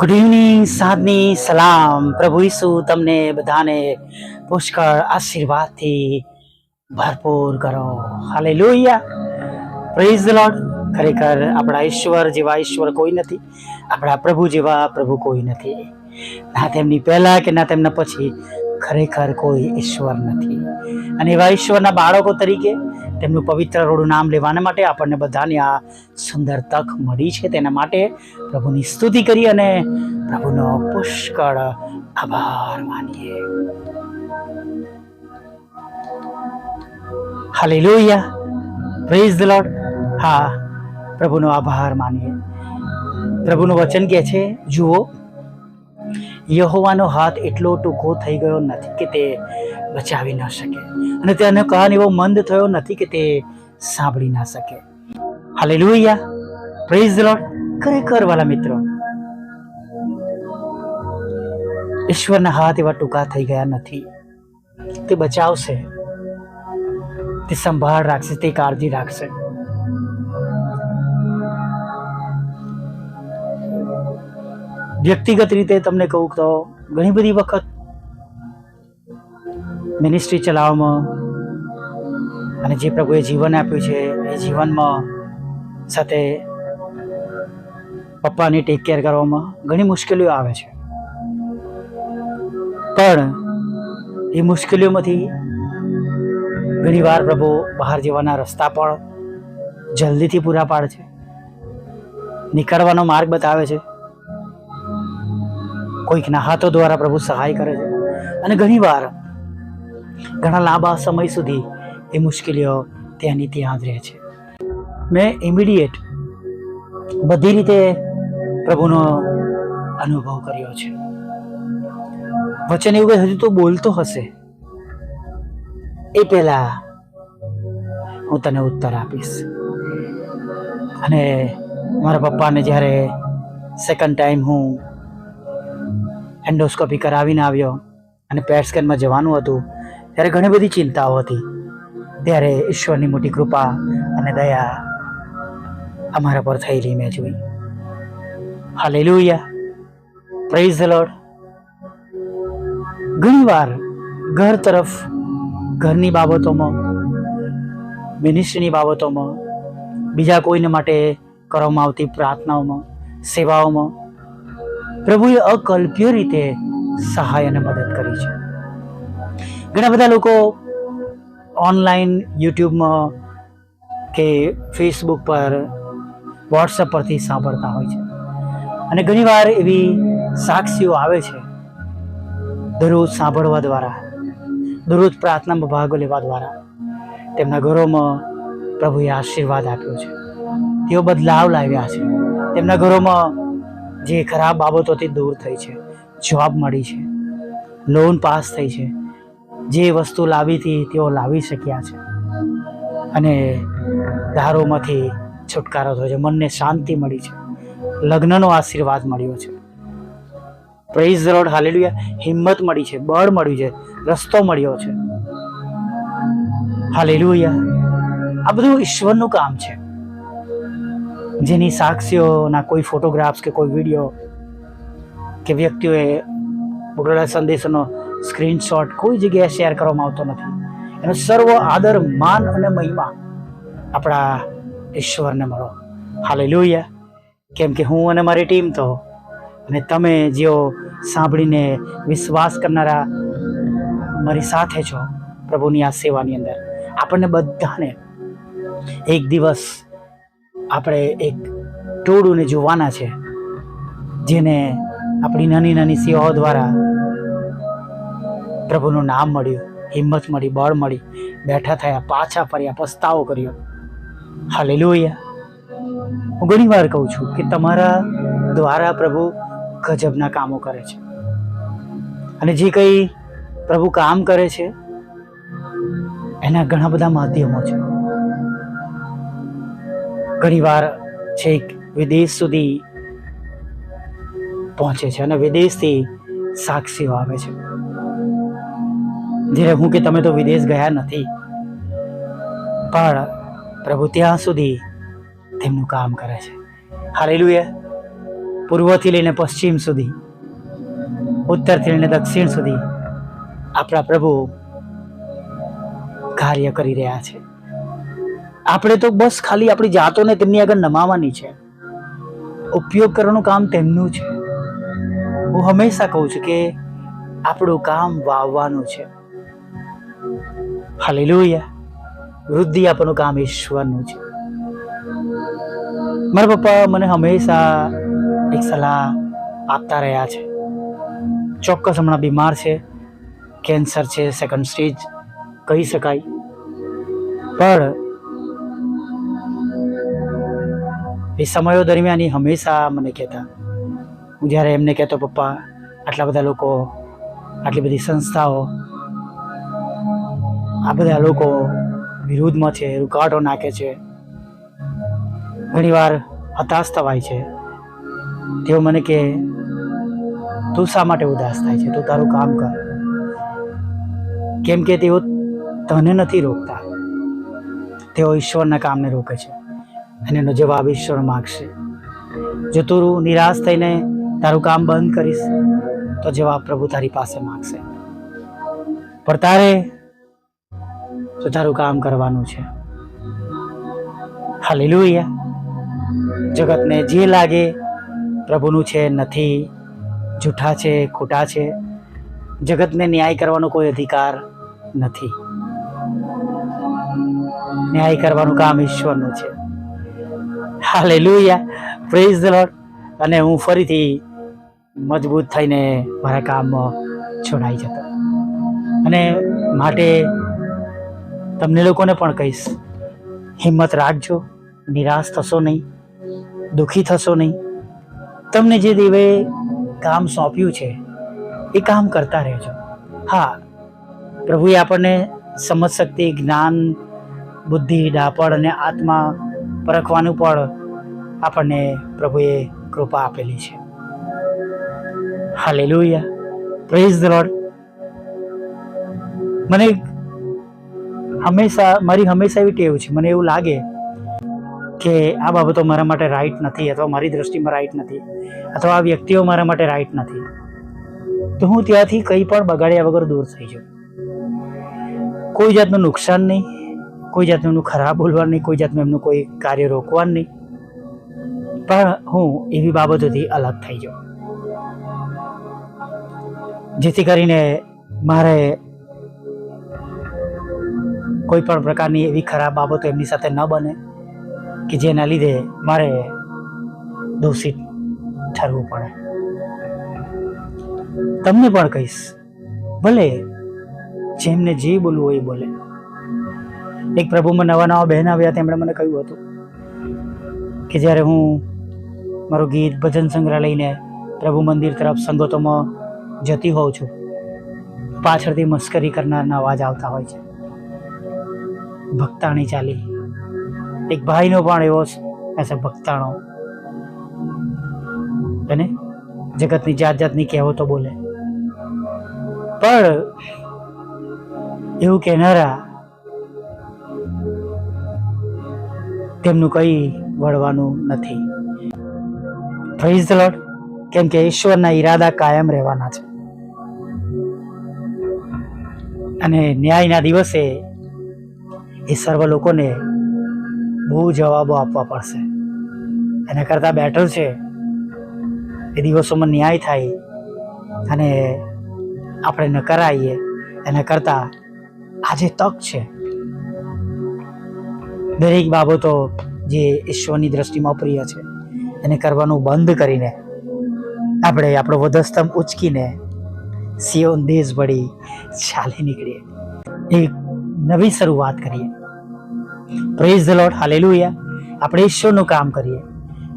Good evening સાધની સલામ પ્રભુ ઈસુ તમને બધાને પુષ્કળ આશીર્વાદથી ભરપૂર કરો. હાલે લોહિયા પ્રેઝ લોર્ડ ખરેખર આપણા ઈશ્વર જેવા ઈશ્વર કોઈ નથી. આપણા પ્રભુ જેવા પ્રભુ કોઈ નથી. ના તેમની પહેલા કે ના તેમના પછી ખરેખર કોઈ ઈશ્વર નથી. અને એવા ઈશ્વરના બાળકો તરીકે તેમનું પવિત્ર રોડું નામ લેવાના માટે આપણને બધાને આ સુંદર તક મળી છે. તેના માટે પ્રભુની સ્તુતિ કરી અને પ્રભુનો પુષ્કળ આભાર માનીએ. હાલેલુયા પ્રેઝ ધ લોર્ડ હા, પ્રભુનો આભાર માનીએ. પ્રભુનું વચન કહે છે, જુઓ યહોવાનો હાથ એટલો ટૂંકો થઈ ગયો નથી કે તે બચાવી ન શકે. અને તેનો કાન એવો મંદ થયો નથી કે તે સાંભળી ના શકે. હાલેલુયા. પ્રેઝ લોટ ખરેખર વાલા મિત્રો, ઈશ્વરના હાથ એવા ટૂંકા થઈ ગયા નથી. તે બચાવશે. તે સંભાળ રાખશે. તે કાળજી રાખશે. વ્યક્તિગત રીતે તમને કહું તો ઘણી બધી વખત મિનિસ્ટ્રી ચલાવવામાં અને જે પ્રભુએ જીવન આપ્યું છે, એ જીવનમાં સાથે પપ્પાની ટેક કેર કરવામાં ઘણી મુશ્કેલીઓ આવે છે. પણ એ મુશ્કેલીઓમાંથી ઘણીવાર પ્રભુ બહાર જવાના રસ્તા પણ જલ્દીથી પૂરા પાડે છે. નીકળવાનો માર્ગ બતાવે છે. કોઈકના હાથો દ્વારા પ્રભુ સહાય કરે છે. અને ઘણીવાર ઘણા લાંબા સમય સુધી એ મુશ્કેલીઓ ત્યાંની ત્યાં જ રહે છે. મેં ઇમિડિયેટ બધી રીતે પ્રભુનો અનુભવ કર્યો છે. વચન એવું હજુ તો બોલતો હશે. એ પહેલા હું તને ઉત્તર આપીશ. અને મારા પપ્પાને જ્યારે સેકન્ડ ટાઈમ હું એન્ડોસ્કોપી કરાવીને આવ્યો અને પેટ સ્કેનમાં જવાનું હતું, ત્યારે ઘણી બધી ચિંતાઓ હતી. ત્યારે ઈશ્વરની મોટી કૃપા અને દયા અમારા પર થયેલી મેં જોઈ. હાલેલુયા. પ્રેઝ લોડ ઘણીવાર ઘર તરફ ઘરની બાબતોમાં મિનિસ્ટ્રીની બાબતોમાં, બીજા કોઈને માટે કરવામાં આવતી પ્રાર્થનાઓમાં, સેવાઓમાં પ્રભુએ અકલ્પ્ય રીતે સહાય અને મદદ કરી છે. ઘણા બધા લોકો ઓનલાઈન યુટ્યુબમાં કે ફેસબુક પર વોટ્સઅપ પરથી સાંભળતા હોય છે. અને ઘણીવાર એવી સાક્ષીઓ આવે છે, દરરોજ સાંભળવા દ્વારા, દરરોજ પ્રાર્થનામાં ભાગ લેવા દ્વારા. તેમના ઘરોમાં પ્રભુએ આશીર્વાદ આપ્યો છે. તેઓ બદલાવ લાવ્યા છે. તેમના ઘરોમાં જે ખરાબ બાબતોથી દૂર થઈ છે જોબ મળી છે. લોન પાસ થઈ છે. જે વસ્તુ લાવી હતી, તેઓ લાવી શક્યા છે. અને દારૂમાંથી છુટકારો થયો છે. મનને શાંતિ મળી છે. લગ્નનો આશીર્વાદ મળ્યો છે. પ્રેઝ રોડ હાલેલુયા હિંમત મળી છે. બળ મળ્યું છે. રસ્તો મળ્યો છે. હાલેલુયા આ બધું ઈશ્વરનું કામ છે. જેની સાક્ષીઓના કોઈ ફોટોગ્રાફ્સ કે કોઈ વીડિયો કે વ્યક્તિઓએ મોકલેલા સંદેશોનો સ્ક્રીનશોટ કોઈ જગ્યાએ શેર કરવામાં આવતો નથી. એનો સર્વ આદર, માન અને મહિમા આપણા ઈશ્વરને મળો. હાલેલુયા કેમ કે હું અને મારી ટીમ તો અને તમે જેઓ સાંભળીને વિશ્વાસ કરનારા મારી સાથે છો પ્રભુની આ સેવાની અંદર. આપણને બધાને એક દિવસ આપણે એક ટોળુંને જોવાના છે, જેને આપણી નાની નાની સેવાઓ દ્વારા પ્રભુનું નામ મળ્યું, હિંમત મળી, બળ મળી, બેઠા થયા, પાછા ફર્યા, પસ્તાવો કર્યો. હાલેલુયા. હું ઘણી વાર કહું છું કે તમારા દ્વારા પ્રભુ ગજબના કામો કરે છે. અને જે કંઈ પ્રભુ કામ કરે છે, એના ઘણા બધા માધ્યમો છે. ઘણીવાર છેક વિદેશ સુધી પહોંચે છે અને વિદેશથી સાક્ષીઓ આવે છે. જ્યારે હું કે તમે તો વિદેશ ગયા નથી, પણ પ્રભુ ત્યાં સુધી તેમનું કામ કરે છે. હાલેલુએ પૂર્વથી લઈને પશ્ચિમ સુધી, ઉત્તરથી લઈને દક્ષિણ સુધી આપણા પ્રભુ કાર્ય કરી રહ્યા છે. આપણે તો બસ ખાલી આપણી જાતોને તેમની આગળ નમાવાની છે. ઉપયોગ કરવાનું કામ તેમનું છે. હું હંમેશા કહું છું કે આપણું કામ વાવવાનું છે. હાલેલુયા. વૃદ્ધિ આપણું કામ ઈશ્વરનું છે. મારા પપ્પા મને હંમેશા એક સલાહ આપતા રહ્યા છે. ચોક્કસ હમણાં બીમાર છે, કેન્સર છે સેકન્ડ સ્ટેજ કહી શકાય. પણ એ સમયો દરમિયાન એ હંમેશા મને કહેતા. હું જ્યારે એમને કહેતો, પપ્પા, આટલા બધા લોકો, આટલી બધી સંસ્થાઓ, આ બધા લોકો વિરુદ્ધમાં છે, રૂકાવટો નાખે છે, ઘણીવાર હતાશ થવાય છે. તેઓ મને કે તું શા માટે ઉદાસ થાય છે? તું તારું કામ કર. કેમ કે તેઓ તને નથી રોકતા. તેઓ ઈશ્વરના કામને રોકે છે. અને એનો જવાબ ઈશ્વર માગશે. જો તું નિરાશ થઈને તારું કામ બંધ કરીશ, તો જવાબ પ્રભુ તારી પાસે માગશે. પણ તારે તો તારું કામ કરવાનું છે. હાલેલુયા. જગતને જે લાગે, પ્રભુનું છે નથી, જૂઠા છે, ખોટા છે, જગતને ન્યાય કરવાનો કોઈ અધિકાર નથી. ન્યાય કરવાનું કામ ઈશ્વરનું છે. હાલેલુયા. પ્રેઝ ધ લોર્ડ અને હું ફરીથી મજબૂત થઈને મારા કામમાં છોડાઈ જતો. અને માટે તમને લોકોને પણ કહીશ, હિંમત રાખજો, નિરાશ થશો નહીં, દુઃખી થશો નહીં. તમને જે દેવે કામ સોંપ્યું છે, એ કામ કરતા રહેજો. હા, પ્રભુએ આપણને સમજ શક્તિ જ્ઞાન, બુદ્ધિ ડાપડ અને આત્મા પરખવાનું પણ આપણને પ્રભુએ કૃપા આપેલી છે. હાલેલુયા પ્રેઝ ધ લોર્ડ મને હંમેશા, મારી હંમેશા એવી ટેવ છે. મને એવું લાગે કે આ બાબતો મારા માટે રાઈટ નથી અથવા મારી દ્રષ્ટિમાં રાઈટ નથી અથવા આ વ્યક્તિઓ મારા માટે રાઈટ નથી. તો હું ત્યાંથી કંઈ પણ બગાડ્યા વગર દૂર થઈ જાઉં. કોઈ જાતનું નુકસાન નહીં. કોઈ જાતનું એમનું ખરાબ બોલવાનું નહીં, કોઈ જાતનું એમનું કોઈ કાર્ય રોકવાનું નહીં. પણ હું એવી બાબતોથી અલગ થઈ જાઉં. જેથી કરીને મારે કોઈ પણ પ્રકારની એવી ખરાબ બાબતો એમની સાથે ન બને, કે જેના લીધે મારે દોષિત ઠરવું પડે. તમને પણ કહીશ, ભલે જેમને જે બોલવું હોય એ બોલે. એક પ્રભુમાં નવા નવા બહેન આવ્યા, તેમણે મને કહ્યું હતું કે જ્યારે હું મારું ગીત ભજન સંગ્રહ લઈને પ્રભુ મંદિર તરફ સંગતોમાં જતી હોઉં છું, પાછળથી મસ્કરી કરનારના અવાજ આવતા હોય છે. ભક્તાણી ચાલી. એક ભાઈનો પણ એવો એસે ભક્તાણો. અને જગતની જાત જાતની કહેવતો બોલે. પણ એવું કહેનારા તેમનું કંઈ વળવાનું નથી. પ્રેઝ કેમ કે ઈશ્વરના ઈરાદા કાયમ રહેવાના છે. અને ન્યાયના દિવસે એ સર્વ લોકોને બહુ જવાબો આપવા પડશે. એના કરતાં બેટર છે એ દિવસોમાં ન્યાય થાય અને આપણે ન કરાવીએ એના કરતાં આજે તક છે. દરેક બાબતો જે ઈશ્વરની દ્રષ્ટિમાં પ્રિય છે, એને કરવાનું બંધ કરીને આપણે આપણો વધસ્તંભ ઉચકીને સિયોન દેશ ભળી ચાલી નીકળીએ. એક નવી શરૂઆત કરીએ. પ્રેઝ ધ લોર્ડ હાલેલુયા આપણે ઈશ્વરનું કામ કરીએ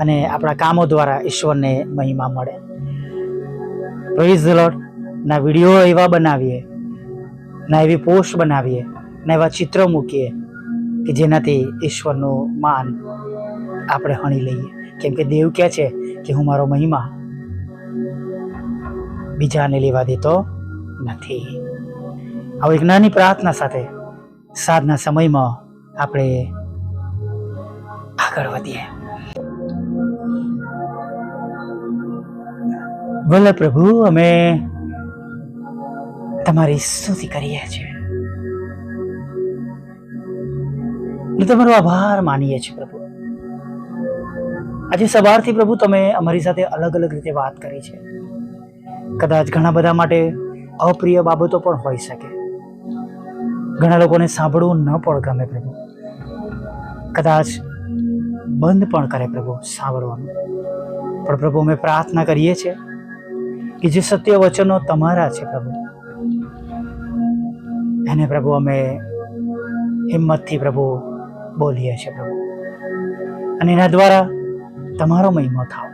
અને આપણા કામો દ્વારા ઈશ્વરને મહિમા મળે. પ્રેઝ ધ લોર્ડ ના વીડિયો એવા બનાવીએ, ના એવી પોસ્ટ બનાવીએ, ના એવા ચિત્રો મૂકીએ કે જેનાથી ઈશ્વરનું માન આપણે હણી લઈએ. કેમ કે દેવ કહે છે કે હું મારો મહિમા બીજાને લેવા દેતો નથી. આવું એક નાની પ્રાર્થના સાથે સાધના સમયમાં આપણે આગળ વધીએ. ભલે પ્રભુ, અમે તમારી સ્તુતિ કરીએ છીએ. ને તમારો આભાર માનીએ છીએ પ્રભુ. આજે સવારથી પ્રભુ તમે અમારી સાથે અલગ અલગ રીતે વાત કરી છે. કદાચ ઘણા બધા માટે અપ્રિય બાબતો પણ હોઈ શકે. ઘણા લોકોને સાંભળવું ન પણ ગમે પ્રભુ. કદાચ બંધ પણ કરે પ્રભુ સાંભળવાનું. પણ પ્રભુ અમે પ્રાર્થના કરીએ છીએ કે જે સત્ય વચનો તમારા છે પ્રભુ, એને પ્રભુ અમે હિંમતથી પ્રભુ બોલીએ છીએ પ્રભુ. અને એના દ્વારા તમારો મહિમો થાવ.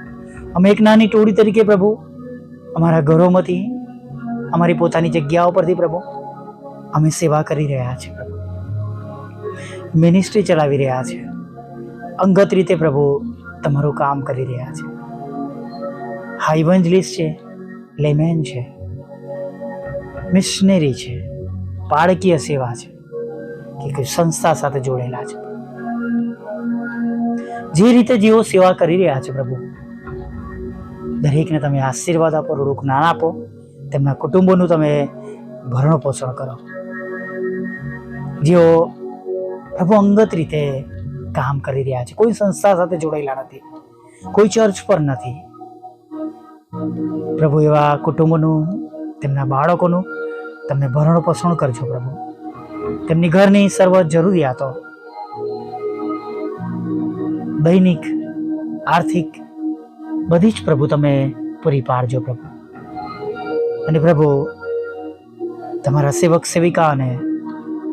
અમે એક નાની ટોળી તરીકે પ્રભુ, અમારા ઘરોમાંથી, અમારી પોતાની જગ્યાઓ પરથી પ્રભુ, અમે સેવા કરી રહ્યા છીએ પ્રભુ. મિનિસ્ટ્રી ચલાવી રહ્યા છે અંગત રીતે પ્રભુ તમારું કામ કરી રહ્યા છે હાઈવંજલિસ્ટ છે લેમેન છે મિશનરી છે પાળકીય સેવા છે, કે કોઈ સંસ્થા સાથે જોડેલા છે. જે રીતે જેઓ સેવા કરી રહ્યા છે પ્રભુ, દરેકને તમે આશીર્વાદ આપો રૂડું જ્ઞાન આપો, તેમના કુટુંબોનું તમે ભરણ પોષણ કરો. જેઓ પ્રભુ અંગત રીતે કામ કરી રહ્યા છે, કોઈ સંસ્થા સાથે જોડાયેલા નથી, કોઈ ચર્ચ પર નથી. પ્રભુ, એવા કુટુંબોનું, તેમના બાળકોનું તમે ભરણ પોષણ કરજો પ્રભુ. તેમની ઘરની સર્વ જરૂરિયાતો દૈનિક, આર્થિક, બધી જ પ્રભુ તમે પૂરી પાડજો પ્રભુ. અને પ્રભુ, તમારા સેવક, સેવિકાને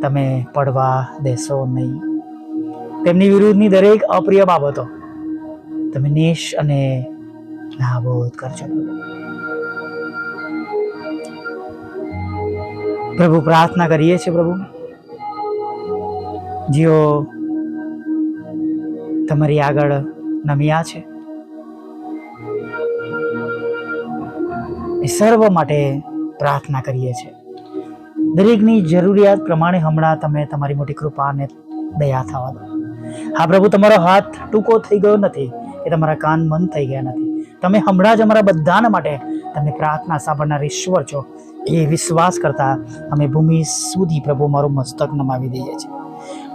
તમે પડવા દેશો નહીં. તેમની વિરુદ્ધની દરેક અપ્રિય બાબતો તમે નિશ અને નાબૂદ કરજો પ્રભુ. પ્રાર્થના કરીએ છીએ પ્રભુ. જેઓ તમારી આગળ નમ્યા છે. એ સર્વ માટે પ્રાર્થના કરીએ છીએ. દરેકની જરૂરિયાત પ્રમાણે હમણાં તમે તમારી મોટી કૃપા અને દયા થવા. દો હા પ્રભુ, તમારો હાથ ટૂંકો થઈ ગયો નથી, એ તમારા કાન મન થઈ ગયા નથી. તમે હમણાં જ અમારા બધાના માટે તમે પ્રાર્થના સાંભળનાર ઈશ્વર છો. એ વિશ્વાસ કરતા અમે ભૂમિ સુધી પ્રભુ મારું મસ્તક નમાવી દઈએ છીએ.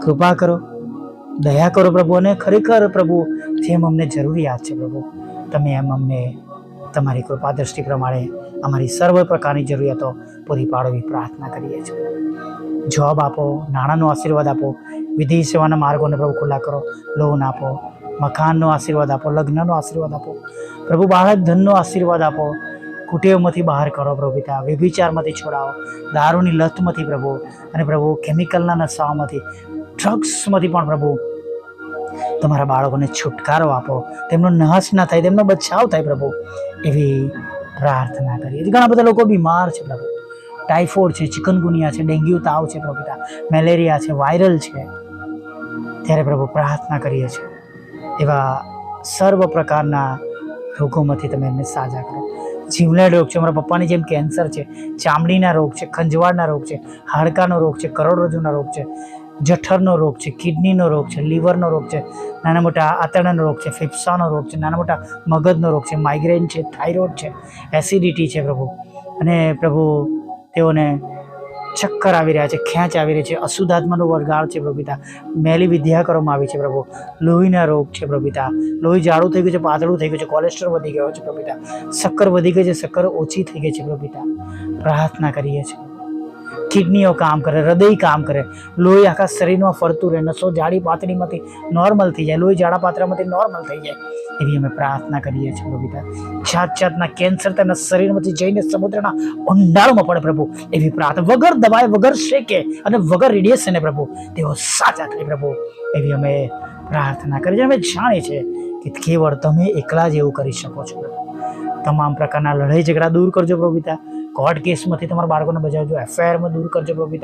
કૃપા કરો. દયા કરો પ્રભુ અને ખરેખર પ્રભુ, જેમ અમને જરૂરિયાત છે પ્રભુ, તમે એમ અમને તમારી કૃપા દ્રષ્ટિ પ્રમાણે અમારી સર્વ પ્રકારની જરૂરિયાતો પૂરી પાડવી પ્રાર્થના કરીએ છીએ. જોબ આપો, નાણાંનો આશીર્વાદ આપો, વિધિ સેવાના માર્ગોને પ્રભુ ખુલ્લા કરો, લોન આપો, મકાનનો આશીર્વાદ આપો, લગ્નનો આશીર્વાદ આપો, પ્રભુ બાળક ધનનો આશીર્વાદ આપો કુટેવમાંથી બહાર કરો પ્રભુ પિતા, વ્યભિચારમાંથી છોડાવો, દારૂની લતમાંથી પ્રભુ, અને પ્રભુ કેમિકલના નશાઓમાંથી ડ્રગ્સમાંથી પણ પ્રભુ, તમારા બાળકોને છુટકારો આપો. તેમનો નાશ ના થાય, તેમનો બચાવ થાય પ્રભુ. એવી પ્રાર્થના કરીએ. ઘણા બધા લોકો બીમાર છે પ્રભુ. ટાઇફોઇડ છે, ચિકનગુનિયા છે, ડેન્ગ્યુ તાવ છે પ્રભુ મેલેરિયા છે, વાયરલ છે. ત્યારે પ્રભુ પ્રાર્થના કરીએ છીએ. એવા સર્વ પ્રકારના રોગોમાંથી તમે એમને સાજા કરો. જીવલેણ રોગ છે, અમારા પપ્પાની જેમ કેન્સર છે, ચામડીના રોગ છે, ખંજવાળના રોગ છે, હાડકાનો રોગ છે, કરોડરજ્જુના રોગ છે. જઠરનો રોગ છે, કિડનીનો રોગ છે, લીવરનો રોગ છે, નાના મોટા આંતરડાનો રોગ છે, ફેફસાનો રોગ છે, નાના મોટા મગજનો રોગ છે માઇગ્રેન છે થાઇરોઇડ છે એસિડિટી છે પ્રભુ. અને પ્રભુ તેઓને ચક્કર આવી રહ્યા છે, ખેંચ આવી રહી છે અશુદ્ધાત્માનો વળગાળ છે પ્રભુ મેલી વિદ્યા કરવામાં આવી છે પ્રભુ. લોહીના રોગ છે પ્રભુ લોહી જાડું થઈ ગયું છે, પાતળું થઈ ગયું છે કોલેસ્ટ્રોલ વધી ગયો છે પ્રભુ પિતા. શક્કર વધી ગઈ છે, શક્કર ઓછી થઈ ગઈ છે પ્રભુ પ્રાર્થના કરીએ છીએ. કિડનીઓ કામ કરે, હૃદય કામ કરે. લોહી આખા શરીરમાં ફરતું રહે, નસો જાડી પાતળીમાંથી નોર્મલ થઈ જાય, લોહી જાડા પાતળામાંથી નોર્મલ થઈ જાય. એવી અમે પ્રાર્થના કરીએ છીએ, પ્રભુ જાત જાતના કેન્સર તેના શરીરમાંથી જઈને સમુદ્રના ઊંડાણમાં પડે, પ્રભુ. એવી પ્રાર્થના વગર દવાએ વગર શેકે અને વગર રેડિયેશને પ્રભુ. તેઓ સાચા થાય, પ્રભુ. એવી અમે પ્રાર્થના કરીએ અમે જાણીએ છીએ કે કેવળ તમે એકલા જ એવું કરી શકો છો. તમામ પ્રકારના લડાઈ ઝઘડા દૂર કરજો, પ્રભુ કોર્ટ કેસમાંથી તમારા બાળકોને બચાવજો. એફઆઈઆરમાં દૂર કરજો પ્રભુ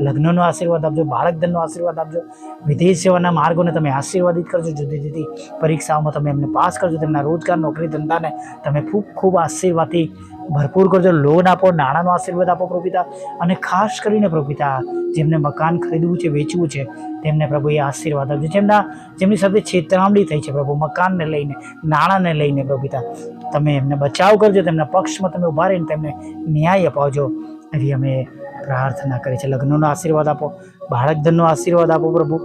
લગ્નનો આશીર્વાદ આપજો બાળકધનનો આશીર્વાદ આપજો. વિદેશ સેવાના માર્ગોને તમે આશીર્વાદિત કરજો. જુદી જુદી પરીક્ષાઓમાં તમે એમને પાસ કરજો. તેમના રોજગાર, નોકરી, ધંધાને તમે ખૂબ ખૂબ આશીર્વાદથી ભરપૂર કરજો. લોન આપો, નાણાંનો આશીર્વાદ આપો પ્રભુ અને ખાસ કરીને પ્રભુ જેમને મકાન ખરીદવું છે, વેચવું છે, તેમને પ્રભુ એ આશીર્વાદ આપજો. જેમના જેમની સાથે છેતરામણી થઈ છે પ્રભુ, મકાનને લઈને, નાણાંને લઈને પ્રભુ પિતા તમે એમને બચાવ કરજો, તેમના પક્ષમાં તમે ઊભા રહીને તેમને ન્યાય અપાવજો. એવી અમે પ્રાર્થના કરી છે. લગ્નનો આશીર્વાદ આપો બાળક ધનનો આશીર્વાદ આપો પ્રભુ,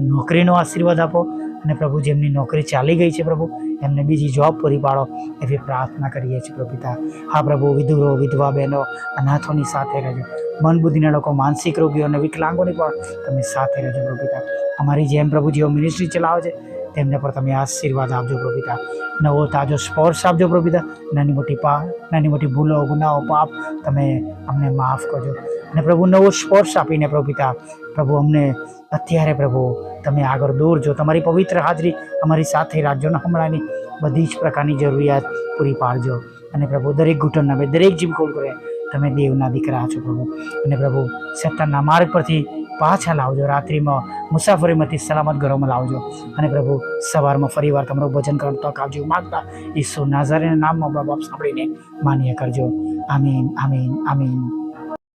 નોકરીનો આશીર્વાદ આપો અને પ્રભુ જેમની નોકરી ચાલી ગઈ છે પ્રભુ, એમને બીજી જોબ પૂરી પાડો એવી પ્રાર્થના કરીએ છીએ પ્રભુ પિતા. હા પ્રભુ, વિધુરો, વિધવા બહેનો, અનાથોની સાથે રહેજો. મન બુદ્ધિના લોકો, માનસિક રોગીઓ અને વિકલાંગોની પણ તમે સાથે રહેજો પ્રભુ પિતા. અમારી જેમ પ્રભુ જેઓ મિનિસ્ટ્રી ચલાવે છે તેમને પર તમે આશીર્વાદ આપજો પ્રભિતા. નવો તાજો સ્પર્શ આપજો પ્રભિતા. નાની મોટી પા, નાની મોટી ભૂલો, ગુનાઓ, પાપ તમે અમને માફ કરજો. અને પ્રભુ નવો સ્પર્શ આપીને પ્રભિતા, પ્રભુ અમને અત્યારે પ્રભુ તમે આગળ દોરજો. તમારી પવિત્ર હાજરી અમારી સાથે રાખજો હમણાંની બધી જ પ્રકારની જરૂરિયાત પૂરી પાડજો. અને પ્રભુ દરેક ઘૂંટણના નામે દરેક જીવ કોલ કરે. તમે દેવના દીકરા છો પ્રભુ. અને પ્રભુ સત્તાના માર્ગ પરથી પાછા લાવજો રાત્રિમાં. મુસાફરીમાંથી સલામત ઘરોમાં લાવજો. અને પ્રભુ, સવારમાં ફરીવાર તમારું ભજન કરવાનું તક આવજો માગતા ઈસુ નાઝારીના નામમાં બાપ સાંભળીને માન્ય કરજો. આમીન આમીન આમીન.